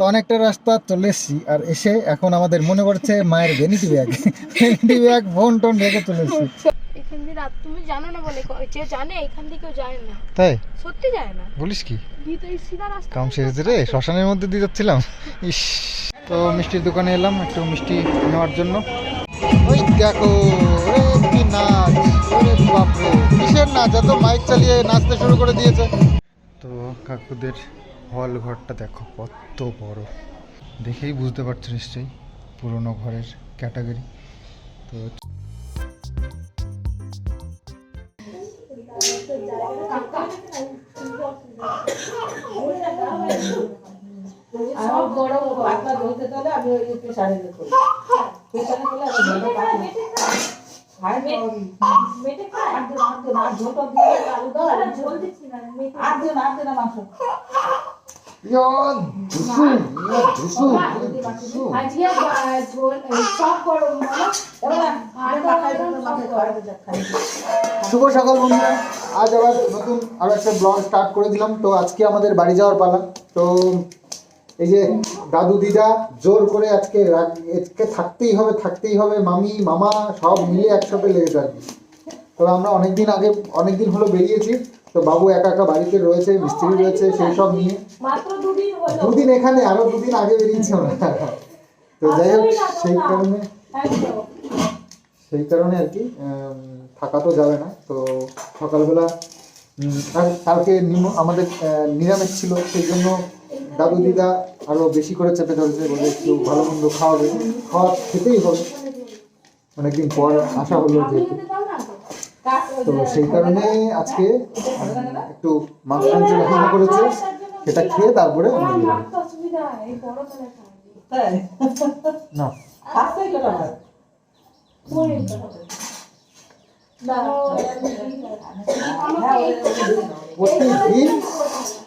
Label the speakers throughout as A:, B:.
A: তো অনেকটা রাস্তা চলে এসেছি আর এসে এখন আমাদের মনে পড়ছে মায়ের vanity bag vanity bag phone tone রেখে চলে এসেছি।
B: রাত তুমি জানো না বলে যে জানে এখান দিয়ে যায় না।
A: তাই?
B: সত্যি যায় না।
A: বলিস কি?
B: সিধা রাস্তা
A: কাম রে শ্মশানের মধ্যে দিয়ে যাচ্ছিলাম। ইস। তো মিষ্টির দোকানে এলাম একটু মিষ্টি নেওয়ার জন্য। ওই দেখো কি নাচ ওরে বাপরে। কিসের নাচ? এত মাইক চালিয়ে নাচতে শুরু করে দিয়েছে। তো কাকুদের হল ঘরটা দেখো কত বড় দেখেই বুঝতে পারছ নিশ্চয়ই পুরোনো ঘরের ক্যাটাগরি তো
C: না আর দাও না আর দিন আর দিন মাংস
A: শুভ সকাল বন্ধুরা আজ আবার নতুন আরও একটা ব্লগ স্টার্ট করে দিলাম। তো আজকে আমাদের বাড়ি যাওয়ার পালা। তো এই যে দাদু দিদা জোর করে আজকে আজকে থাকতেই হবে থাকতেই হবে। মামি মামা সব মিলে একসাথে লেগে আর কি তো আমরা অনেকদিন আগে অনেকদিন হলো বেরিয়েছি। তো বাবু একা একা বাড়িতে রয়েছে মিস্ত্রি রয়েছে সেই সব নিয়ে।
C: দুদিন
A: এখানে আরও দুদিন আগে বেরিয়েছি তো যাই হোক সেই কারণে সেই কারণে আর কি থাকা তো যাবে না। তো সকালবেলা কালকে আমাদের নিরামিষ ছিল সেই জন্য দাদু দিদা আরও বেশি করে চেপে ধরেছে বলে একটু ভালো মন্দ খাওয়াবে খাওয়া খেতেই হবে অনেকদিন পর আশা হলো যেহেতু। তো সেই কারণে আজকে একটু মাংস টাংস রান্না করেছে সেটা খেয়ে তারপরে না। প্রত্যেকদিন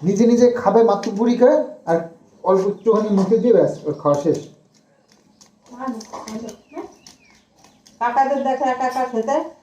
A: নিজে নিজে খাবে মাত্র বুড়ি খায় আর অল্প একটুখানি মুখে দিয়ে ব্যাস ওর খাওয়া শেষ।
C: কাকাদের দেখে একা একা খেতে?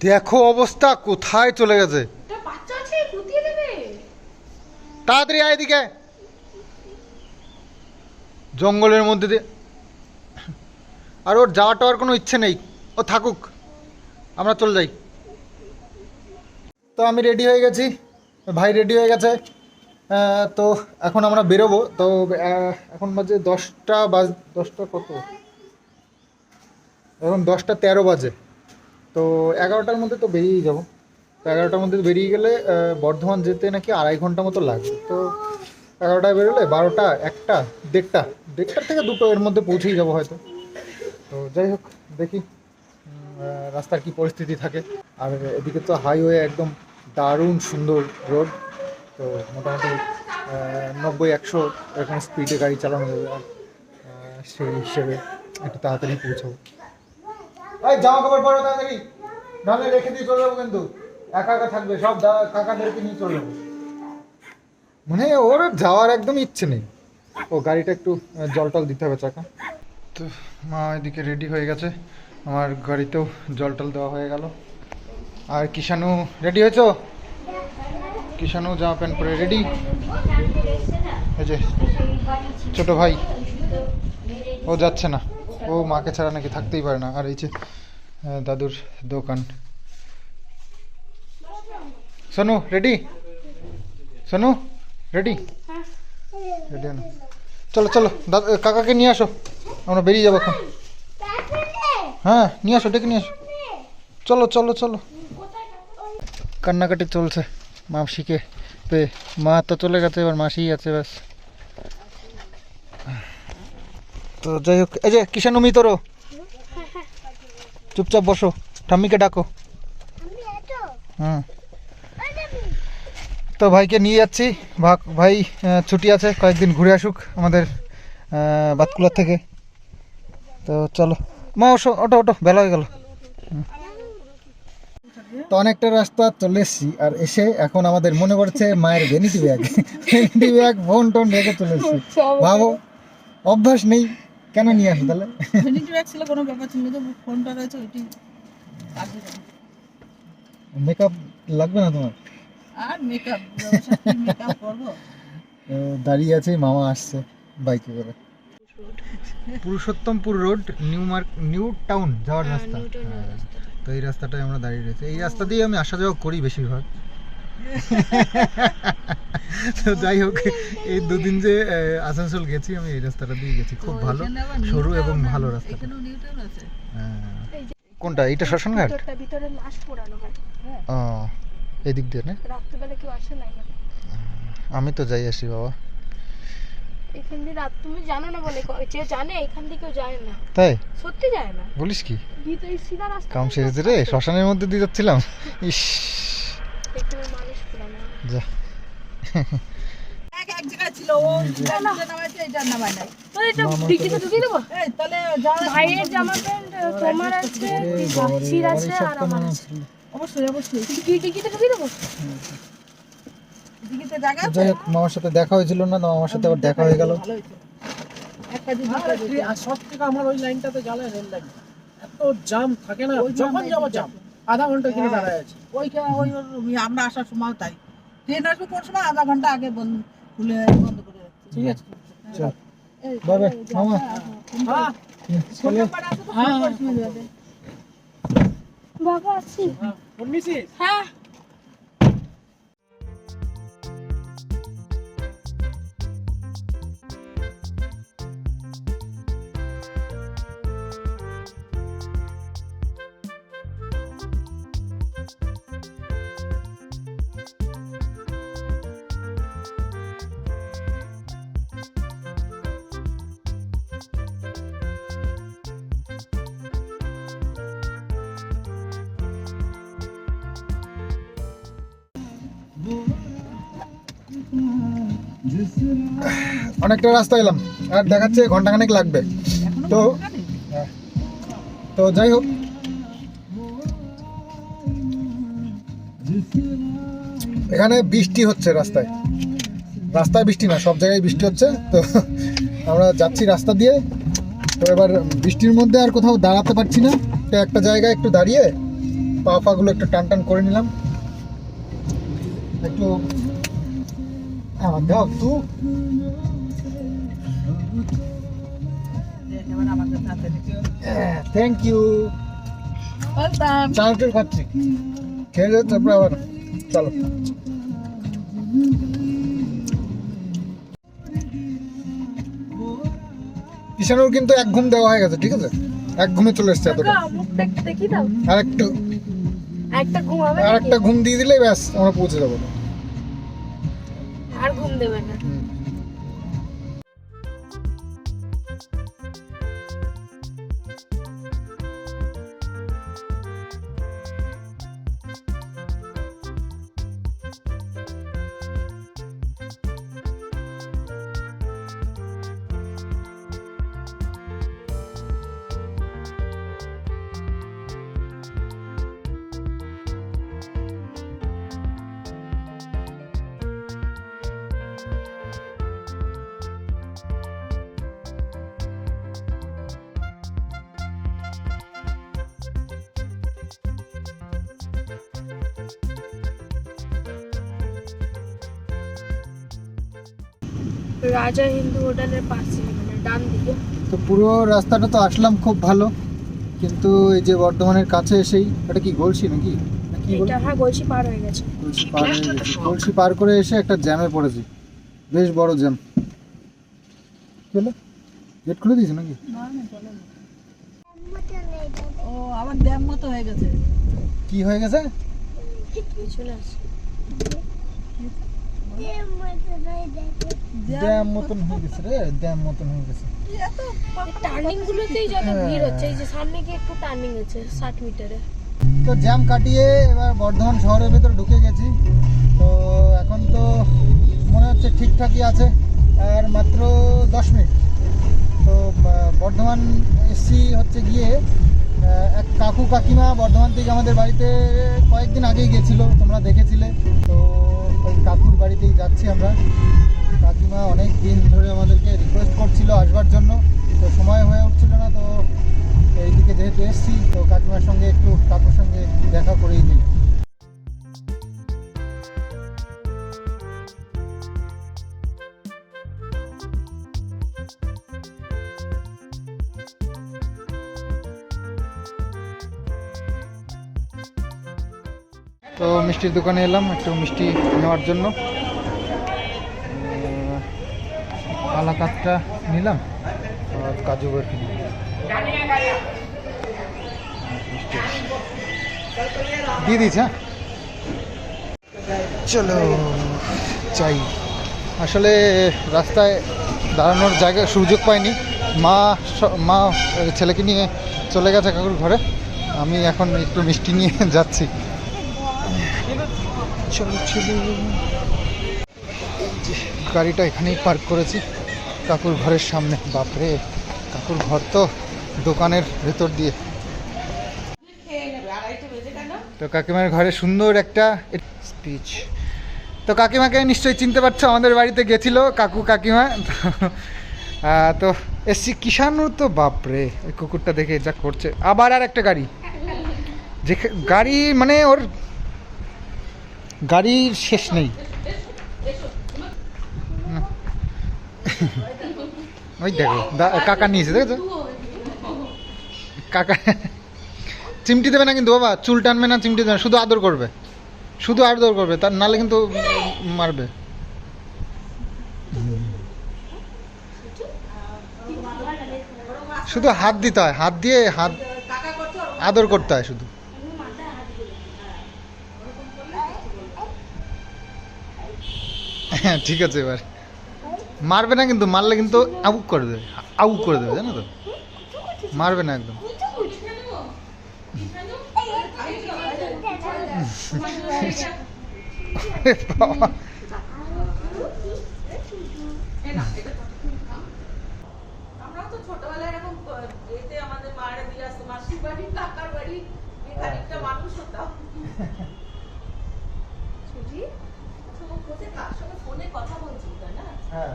A: দেখো অবস্থা কোথায় চলে গেছে? তাড়াতাড়ি আয় এদিকে। জঙ্গলের মধ্যে দিয়ে। আর ওর যাওয়া টাওয়ার কোনো ইচ্ছে নেই। ও থাকুক আমরা চলে যাই। তো আমি রেডি হয়ে গেছি। ভাই রেডি হয়ে গেছে। তো এখন আমরা বেরোবো। তো এখন বাজে দশটা বাজ দশটা কত? এখন দশটা তেরো বাজে। তো এগারোটার মধ্যে তো বেরিয়েই যাব। তো এগারোটার মধ্যে বেরিয়ে গেলে বর্ধমান যেতে নাকি আড়াই ঘণ্টা মতো লাগবে। তো এগারোটায় বেরোলে বারোটা, একটা, দেড়টা, দেড়টার থেকে দুটো এর মধ্যে পৌঁছেই যাব হয়তো। তো যাই হোক, দেখি রাস্তার কি পরিস্থিতি থাকে। আর এদিকে তো হাইওয়ে একদম দারুণ সুন্দর রোড। তো মোটামুটি নব্বই, একশো এরকম স্পিডে গাড়ি চালানো যাবে। আর সেই হিসেবে একটু তাড়াতাড়ি পৌঁছাবো। এই জামা কাপড় পরো তাড়াতাড়ি। নাহলে রেখে দিয়ে চলে যাব কিন্তু। একা একা থাকবে, সব কাকাদেরকে নিয়ে চলে যাব। মানে ওর যাওয়ার একদম ইচ্ছে নেই। ও গাড়িটা একটু জল টল দিতে হবে চাকা। তো মা এদিকে রেডি হয়ে গেছে। আমার গাড়িতেও জল টল দেওয়া হয়ে গেল। আর কিষানু রেডি হয়েছ? কিষানু জামা প্যান্ট পরে রেডি যে, ছোট ভাই। ও যাচ্ছে না। ও মাকে ছাড়া নাকি থাকতেই পারে না। আর এই যে দাদুর দোকান। Sonu ready Sonu ready ready চলো চলো দাদা কাকাকে নিয়ে আসো। আমরা বেরিয়ে যাব এখন। হ্যাঁ নিয়ে আসো, ডেকে নিয়ে আসো। চলো চলো চলো। কান্নাকাটি চলছে মাসিকে পে মা তো চলে গেছে, এবার মাসিই আছে, ব্যাস। তো যাই হোক, এই যে কিষানুমি তোরো। চুপচাপ বসো, ঠাম্মিকে ডাকো। হুম। তো ভাইকে নিয়ে যাচ্ছি। ভাই ছুটি আছে, কয়েকদিন ঘুরে আসুক আমাদের বাতকুলার থেকে। তো চলো। মা, ওসো ওটো ওটো বেলা হয়ে গেল। তো অনেকটা রাস্তা চলে এসেছি, আর এসে এখন আমাদের মনে পড়ছে মায়ের vanity bag. Vanity bag phone tone রেখে চলে এসেছি। ভাবো, অভ্যাস নেই। কেন নিয়ে আসো তাহলে?
C: ভ্যানিটি ব্যাগ ছিল কোনো ব্যাপার ছিল তো ফোনটা রয়েছে ওইটি কাজে
A: মেকআপ লাগবে না তোমার?
C: আর মেকআপ মেকআপ করব?
A: দাঁড়িয়ে আছে মামা আসছে বাইকে করে। Purushottampur road new mark new town যাওয়ার রাস্তা। হ্যাঁ, তো এই রাস্তাটায় আমরা দাঁড়িয়ে রয়েছে। এই রাস্তা দিয়ে আমি আসা যাওয়া করি বেশিরভাগ। তো যাই হোক এই দুদিন যে আসানসোল গেছি আমি এই রাস্তাটা দিয়ে গেছি। খুব ভালো সরু এবং ভালো রাস্তা
C: আছে।
A: কোনটা? এটা শ্মশানঘাট?
B: ভিতরে লাশ পোড়ানো হয়।
A: ও এদিক দিয়ে না?
B: রাত্রিবেলা কেউ আসে না
A: আমি তো যাই আসি বাবা।
B: এখান দিয়ে রাত তুমি জানো না বলে যে জানে এখান দিয়ে কেউ যায় না।
A: তাই?
B: সত্যি যায় না।
A: বলিস কি?
B: ভিতরে সিধা রাস্তা
A: কাম রে শ্মশানের মধ্যে দিয়ে যাচ্ছিলাম। ইস। যা। যাই হোক মামার সাথে দেখা হয়েছিল না তো মামার সাথে আবার দেখা হয়ে গেল।
D: সব থেকে আমার ওই লাইনটাতে জ্বালায় রেল লাইন। এত জাম থাকে না যখন যাব জাম। আধা ঘণ্টা কিনে দাঁড়ায় আছে।
C: ওইখানে ওই ওই আমরা আসার সময় তাই। ট্রেন আসবে কোন সময়? আধা ঘণ্টা আগে বন্ধ খুলে বন্ধ করে
D: ঠিক আছে।
A: চল। Bye bye. মামা।
D: হ্যাঁ।
C: যাবে।
B: বাবা আছি।
D: হ্যাঁ।
A: অনেকটা রাস্তা এলাম। আর দেখাচ্ছে ঘন্টাখানেক লাগবে। তো। তো যাই হোক। এখানে বৃষ্টি হচ্ছে রাস্তায়। রাস্তায় বৃষ্টি না সব জায়গায় বৃষ্টি হচ্ছে। তো আমরা যাচ্ছি রাস্তা দিয়ে। তো এবার বৃষ্টির মধ্যে আর কোথাও দাঁড়াতে পারছি না। তো একটা জায়গায় একটু দাঁড়িয়ে পা ফাগুলো একটু টান টান করে নিলাম। একটু
C: এবার আমাদের সাথে
A: থ্যাংক ইউ
C: বলতাম
A: খাচ্ছি খেয়ে তারপরে আবার চলো ঈশানুর কিন্তু এক ঘুম দেওয়া হয়ে গেছে ঠিক আছে? এক ঘুমে চলে এসছে এতটা। আর একটু আর একটা ঘুম দিয়ে দিলেই ব্যাস আমরা পৌঁছে যাব।
B: আর ঘুম দেবে না। রাজা হিন্দু হোটেলের পাশে মানে ডান দিকে।
A: তো পুরো রাস্তাটা তো আসলাম খুব ভালো কিন্তু এই যে বর্ধমানের কাছে এসেই এটা কি গলসি নাকি?
B: এটা হ্যাঁ পার হয়ে গেছে।
A: কলসি পার হয়ে গেছি। কলসি পার করে এসে একটা জ্যামে পড়েছি। বেশ বড় জ্যাম। গেট খুলে দিয়েছে নাকি?
C: ও আবার ড্যাম মতো হয়ে গেছে।
A: কি হয়ে গেছে? ড্যাম মতন হয়ে গেছে রে ড্যাম মতন হয়ে গেছে।
B: টার্নিং গুলোতেই যত ভিড় হচ্ছে এই যে সামনে গিয়ে একটু টার্নিং আছে ষাট মিটারে।
A: তো জ্যাম কাটিয়ে এবার বর্ধমান শহরের ভেতরে ঢুকে গেছি। তো এখন তো মনে হচ্ছে ঠিকঠাকই আছে আর মাত্র দশ মিনিট। তো বর্ধমান এসছি হচ্ছে গিয়ে এক কাকু কাকিমা বর্ধমান থেকে আমাদের বাড়িতে কয়েকদিন আগেই গেছিল তোমরা দেখেছিলে। তো ওই কাকুর বাড়িতেই যাচ্ছি আমরা। কাকিমা অনেক দিন ধরে আমাদেরকে রিকোয়েস্ট করছিল আসবার জন্য। তো সময় হয়ে উঠছিল না, তো এইদিকে যেহেতু এসছি, তো কাকিমার সঙ্গে একটু, কাকুর সঙ্গে দেখা করেই নিই। তো মিষ্টির দোকানে এলাম, একটু মিষ্টি নেওয়ার জন্য। কালাকাতটা নিলাম, আর কাজু বরফি দিয়ে দিস হ্যাঁ? চলো চাই আসলে রাস্তায় দাঁড়ানোর জায়গা, সুযোগ পাইনি। মা মা, ছেলেকে নিয়ে চলে গেছে কাকুর ঘরে। আমি এখন একটু মিষ্টি নিয়ে যাচ্ছি। গাড়িটা এখানেই পার্ক করেছি কাকুর ঘরের সামনে। বাপরে কাকুর ঘর তো দোকানের ভেতর দিয়ে। তো কাকিমার ঘরে সুন্দর একটা স্পিচ তো কাকিমাকে নিশ্চয়ই চিনতে পারছ আমাদের বাড়িতে গেছিল কাকু কাকিমা। তো, তো এসছি কিষানু তো বাপরে ওই কুকুরটা দেখে যা করছে। আবার আর একটা গাড়ি। যে গাড়ি মানে ওর গাড়ির শেষ নেই। ওই দেখো কাকা নিয়েছে, দেখেছ? কাকা, চিমটি দেবে না কিন্তু বাবা, চুল টানবে না, চিমটি দেবে না, শুধু আদর করবে। শুধু আদর করবে, তার নালে কিন্তু মারবে। শুধু হাত দিতে হয়, হাত দিয়ে হাত আদর করতে হয় শুধু। হ্যাঁ ঠিক আছে এবার। মারবে না কিন্তু, মারলে কিন্তু আউক করে দেবে। আউক করে দেবে, জানো তো? মারবে না একদম।
C: ছোটবেলায় এরকম আমাদের দিয়ে আসতো, মাসির বাড়ি, কাকার বাড়ি মানুষ হতাম সুজি আচ্ছা, ও কোথায় কার সঙ্গে ফোনে কথা বলছি তাই না
A: হ্যাঁ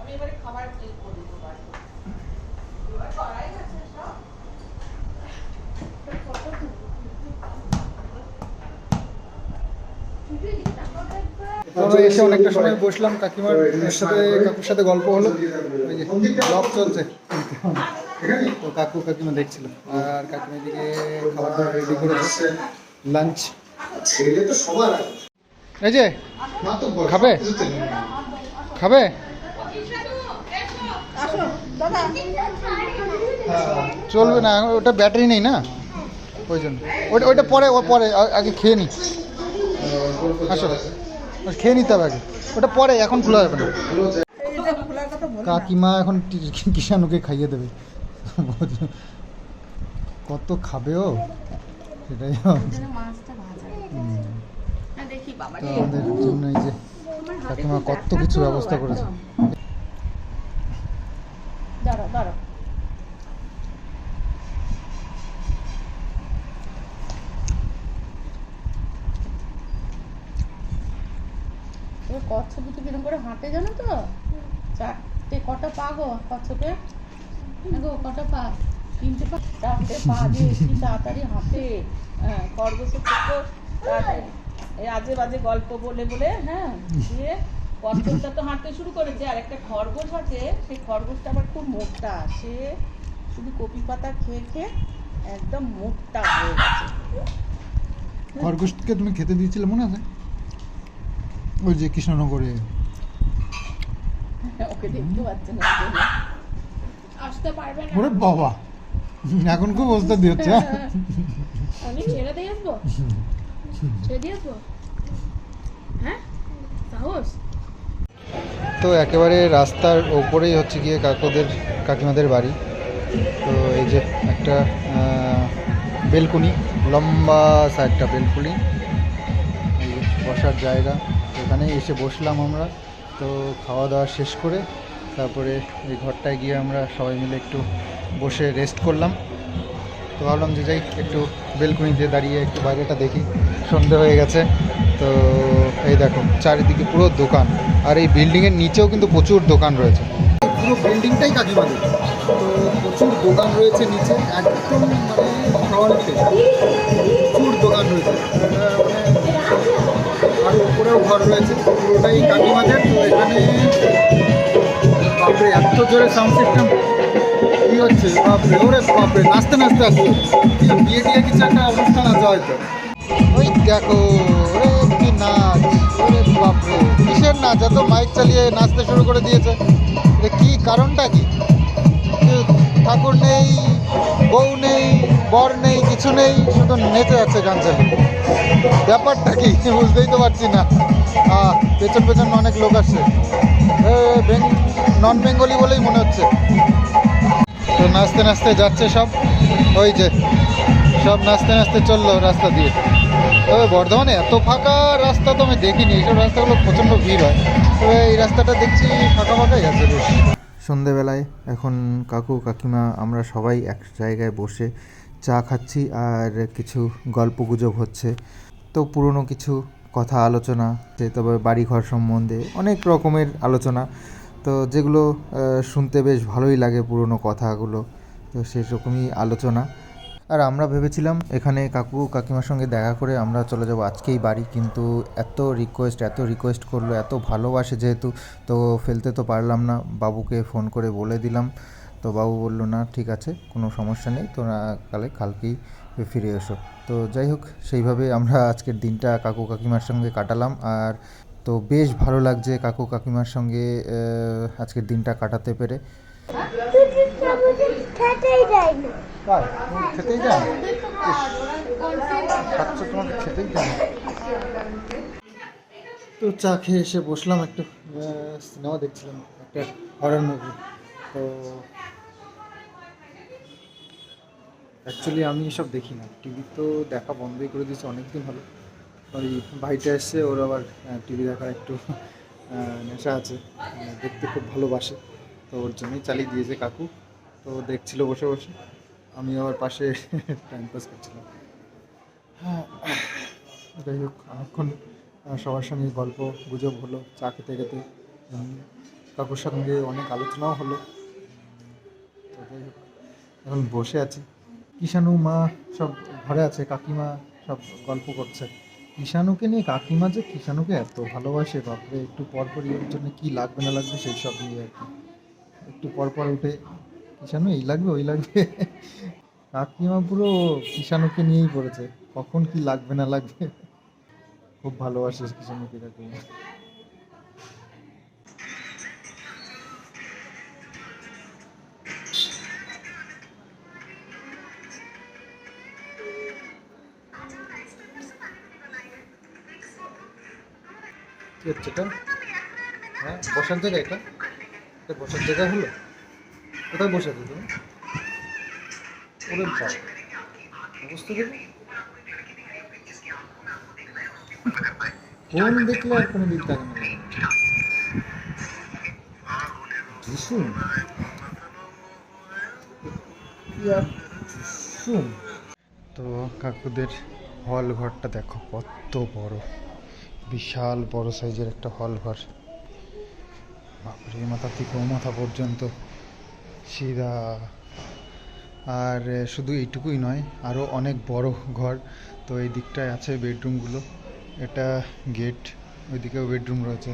C: আমি এবারে খাবার প্লেট করে দিতে পারব এবার করাই গেছে সব
A: তো এসে অনেকটা সময় বসলাম কাকিমার সাথে কাকুর সাথে গল্প হলো। ওই যে ব্লগ চলছে। তো কাকু কাকিমা দেখছিল। আর কাকিমা দিকে খাবার দাবার রেডি করেছে লাঞ্চ। এই যে খাবে? খাবে? চলবে না ওটা ব্যাটারি নেই না? ওই জন্য। ওটা ওইটা পরে ও পরে আগে খেয়ে নি। আসো। খেয়ে নিতে হবে আগে। ওটা পরে, এখন খোলা যাবে না। কাকিমা এখন কিষাণুকে খাইয়ে দেবে। কত খাবে ও? সেটাই। তো। আমাদের জন্য যে কাকিমা কত কিছু ব্যবস্থা করেছে।
C: দাঁড়া দাঁড়া
E: এবার কচ্ছপ তো কীরকম করে হাঁটে জানো তো? চারটে কটা পা গো কচ্ছপে? হ্যাঁ গো, কটা পা? তিনটে পা? চারটে পা দিয়ে কি তাড়াতাড়ি হাঁটে? হ্যাঁ খরগোশের থেকে এই আজে বাজে গল্প বলে বলে হ্যাঁ দিয়ে কচ্ছপটা তো হাঁটতে শুরু করেছে। আর একটা খরগোশ আছে, সেই খরগোশটা আবার খুব মোটা। সে শুধু কপি পাতা খেয়ে খেয়ে একদম মোটা হয়ে গেছে।
A: খরগোশকে তুমি খেতে দিয়েছিলে মনে আছে? ওই যে কৃষ্ণনগরে।
E: ওকে দেখতে পাচ্ছে না। ওই জন্য।
B: আসতে পারবে না।
A: ওরে বাবা। এখন খুব অবস্থা দিয়ে হচ্ছে হ্যাঁ?
B: আমি ছেড়ে দিয়ে আসব? ছেড়ে দিয়ে আসব? হ্যাঁ? সাহস?
A: তো একেবারে রাস্তার ওপরেই হচ্ছে গিয়ে কাকুদের কাকিমাদের বাড়ি। তো এই যে একটা বেলকুনি লম্বা একটা বেলকুনি। বসার জায়গা। এখানে এসে বসলাম আমরা। তো খাওয়া দাওয়া শেষ করে তারপরে এই ঘরটায় গিয়ে আমরা সবাই মিলে একটু বসে রেস্ট করলাম। তো ভাবলাম যে যাই, একটু বেলকুনিতে দাঁড়িয়ে একটু বাইরেটা দেখি। সন্ধে হয়ে গেছে। তো এই দেখো, চারিদিকে পুরো দোকান। আর এই বিল্ডিংয়ের নিচেও কিন্তু প্রচুর দোকান রয়েছে। পুরো বিল্ডিংটাই কাকিমাদের তো প্রচুর দোকান রয়েছে নিচে, একদম মানে প্রচুর দোকান রয়েছে। আর ঘর রয়েছে, পুরোটাই কাকিমাদের তো এখানে বাপরে, এত জোরে সাউন্ড সিস্টেম কি হচ্ছে? বাপরে, ওরে বাপরে, নাচতে নাচতে আসছে কি বিয়ে টিয়ে কিছু একটা অনুষ্ঠান আছে হয়তো। ওই দেখো, ওরে কি নাচ, ওরে বাপরে, কিসের নাচ? এত মাইক চালিয়ে নাচতে শুরু করে দিয়েছে। কি কারণটা কি? ঠাকুর নেই, বউ নেই, বর নেই, কিছু নেই, শুধু নেচে যাচ্ছে গান চালিয়ে। ব্যাপারটা কি? বুঝতেই তো পারছি না। পেছন পেছন অনেক লোক আসছে। নন বেঙ্গলি বলেই মনে হচ্ছে। তো নাচতে নাচতে যাচ্ছে সব। ওই যে, সব নাচতে নাচতে চলল রাস্তা দিয়ে। তবে বর্ধমানে এত ফাঁকা রাস্তা তো আমি দেখিনি। এইসব রাস্তাগুলো প্রচণ্ড ভিড় হয়। তবে এই রাস্তাটা দেখছি ফাঁকা ফাঁকাই আছে বেশ। সন্ধেবেলায় এখন কাকু, কাকিমা আমরা সবাই এক জায়গায় বসে চা খাচ্ছি আর কিছু গল্প গুজব হচ্ছে। তো পুরনো কিছু কথা আলোচনা তবে বাড়িঘর সম্বন্ধে অনেক রকমের আলোচনা। তো যেগুলো শুনতে বেশ ভালোই লাগে পুরনো কথাগুলো। তো সেরকমই আলোচনা। আর আমরা ভেবেছিলাম এখানে কাকু কাকিমার সঙ্গে দেখা করে আমরা চলে যাব আজকেই বাড়ি, কিন্তু এত রিকোয়েস্ট এত রিকোয়েস্ট করল, এত ভালোবাসে যেহেতু, তো ফেলতে তো পারলাম না। বাবুকে ফোন করে বলে দিলাম, তো বাবু বলল, না, ঠিক আছে, কোনো সমস্যা নেই, তোরা কালে কালকেই ফিরে এসো। তো যাই হোক, সেইভাবে আমরা আজকের দিনটা কাকু কাকিমার সঙ্গে কাটালাম। আর তো বেশ ভালো লাগছে কাকু কাকিমার সঙ্গে আজকের দিনটা কাটাতে পেরে।
B: খেতেই দেয়
A: খেতেই তো চা খেয়ে এসে বসলাম একটু সিনেমা দেখছিলাম, একটা হরর মুভি তো অ্যাকচুয়ালি আমি এসব দেখি না। টিভি তো দেখা বন্ধই করে দিয়েছে অনেক দিন হলো। ওই ভাইটা এসছে, ওর আবার টিভি দেখার একটু নেশা আছে। দেখতে খুব ভালোবাসে। তো ওর জন্যই চালিয়ে দিয়েছে কাকু। তো দেখছিল বসে বসে। আমি আবার পাশে টাইম পাস করছিলাম। যাই হোক অনেকক্ষণ সবার সঙ্গে গল্প, গুজব হলো, চা খেতে খেতে কাকুর সঙ্গে অনেক আলোচনাও হলো। তো যাই হোক, এখন বসে আছি। কিষাণু মা সব ঘরে আছে, কাকিমা সব গল্প করছে। কিষানুকে নিয়ে কাকিমা যে কিষাণুকে এত ভালোবাসে, বাপরে, একটু পর পরই ওর জন্য কী লাগবে না লাগবে সেই সব নিয়ে আর কি। একটু পর পর উঠে কিষাণু, এই লাগবে, ওই লাগবে। কাকিমা পুরো কিষাণুকে নিয়েই পড়েছে। কখন কি লাগবে না লাগবে? খুব ভালোবাসে কিষাণুকে কাকিমা। হ্যাঁ বসার জায়গা এটা? এটা বসার জায়গা হলো? কোথায় বসে আছো তুমি? ফোন দেখলে আর কোনো ভীষণ তো কাকুদের হল ঘরটা দেখো, কত বড়। বিশাল বড় সাইজের একটা হল ঘর। বাপরে, মাথা থেকে ও মাথা পর্যন্ত সিধা আর শুধু এইটুকুই নয় আরও অনেক বড় ঘর। তো এই দিকটায় আছে বেডরুমগুলো। এটা গেট, ওইদিকেও বেডরুম রয়েছে,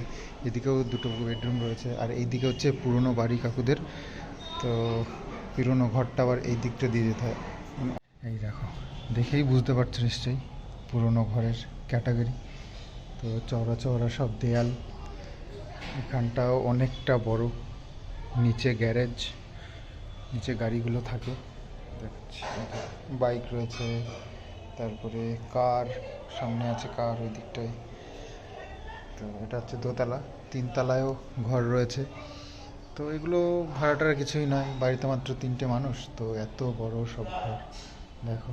A: এদিকেও দুটো বেডরুম রয়েছে, আর এইদিকে হচ্ছে পুরনো বাড়ি কাকুদের। তো পুরনো ঘরটা আবার এই দিকটা দিয়ে যেতে হয়। এই দেখো, দেখেই বুঝতে পারছ নিশ্চয়ই, পুরনো ঘরের ক্যাটাগরি। তো চওড়া চওড়া সব দেয়াল, এখানটাও অনেকটা বড়, নিচে গ্যারেজ। নিচে গাড়িগুলো থাকে। বাইক রয়েছে, তারপরে কার, সামনে আছে কার ওই দিকটায়। তো এটা হচ্ছে দোতলা, তিনতলায়ও ঘর রয়েছে। তো এগুলো ভাড়াটার কিছুই নয় বাড়িতে মাত্র তিনটে মানুষ, তো এত বড় সব ঘর। দেখো,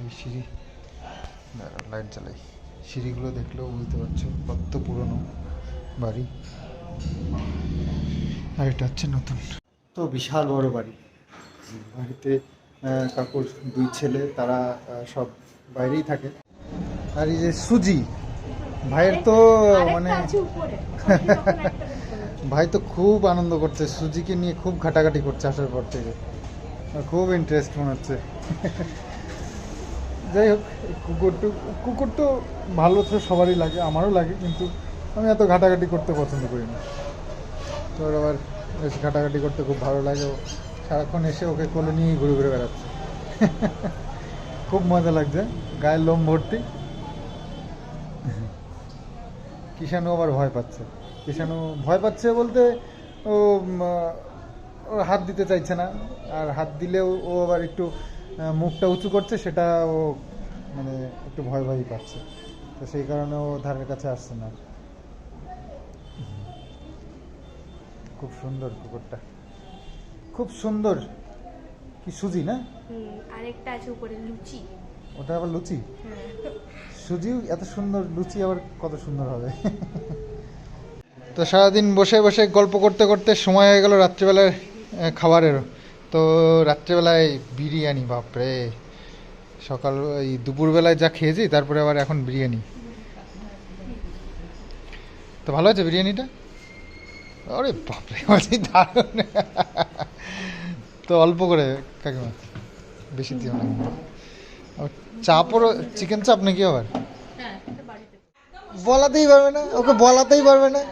A: এই সিঁড়ি। লাইট জ্বালাই সিঁড়িগুলো দেখলেও বুঝতে পারছ, কত পুরনো বাড়ি। আর এটা হচ্ছে নতুন। তো বিশাল বড় বাড়ি। বাড়িতে কাকুর দুই ছেলে তারা সব বাইরেই থাকে। আর এই যে সুজি ভাইয়ের তো মানে ভাই তো খুব আনন্দ করছে সুজিকে নিয়ে খুব ঘাটাঘাটি করছে আসার পর থেকে। খুব ইন্টারেস্ট মনে হচ্ছে। যাই হোক এই কুকুরটু কুকুর তো ভালো তো সবারই লাগে আমারও লাগে কিন্তু আমি এত ঘাটাঘাটি করতে পছন্দ করি না। তো আবার বেশ ঘাটাঘাটি করতে খুব ভালো লাগে সারাক্ষণ এসে ওকে কোলে নিয়েই ঘুরে ঘুরে বেড়াচ্ছে। খুব মজা লাগছে গায়ের লোম ভর্তি। কিষাণু আবার ভয় পাচ্ছে। কিষাণু ভয় পাচ্ছে বলতে ও উম, আহ, ও হাত দিতে চাইছে না আর হাত দিলেও ও আবার একটু মুখটা উঁচু করছে সেটা ও মানে একটু ভয় ভয়ই পাচ্ছে। তো সেই কারণে ও ধারের কাছে আসছে না। খুব সুন্দর কুকুরটা। খুব সুন্দর কি সুজি না?
F: আরেকটা আছে উপরে লুচি।
A: ওটা আবার লুচি?
F: হ্যাঁ।
A: সুজিও এত সুন্দর লুচি আবার কত সুন্দর হবে। তো সারাদিন বসে বসে গল্প করতে করতে সময় হয়ে গেল রাত্রিবেলার আহ, খাবারেরও। তো রাত্রিবেলায় বিরিয়ানি বাপরে। সকাল এই দুপুরবেলায় যা খেয়েছি তারপরে আবার এখন বিরিয়ানি। তো ভালো আছে বিরিয়ানিটা? আরে বাপরে দারুণ। তো অল্প করে কাকিমা বেশি দিও না। চাপও চিকেন চাপ নাকি আবার?
E: হ্যাঁ
A: বলাতেই পারবে না ওকে বলাতেই পারবে না।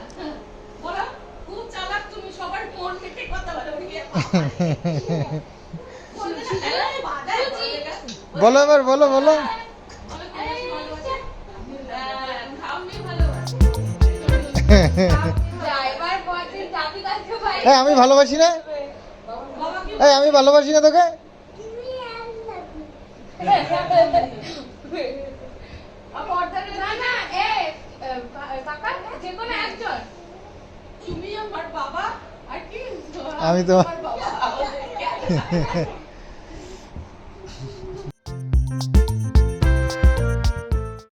E: বলো
A: এবার বলো বলো। এই আমি ভালোবাসি না? এই আমি ভালোবাসি না তোকে? আমি তো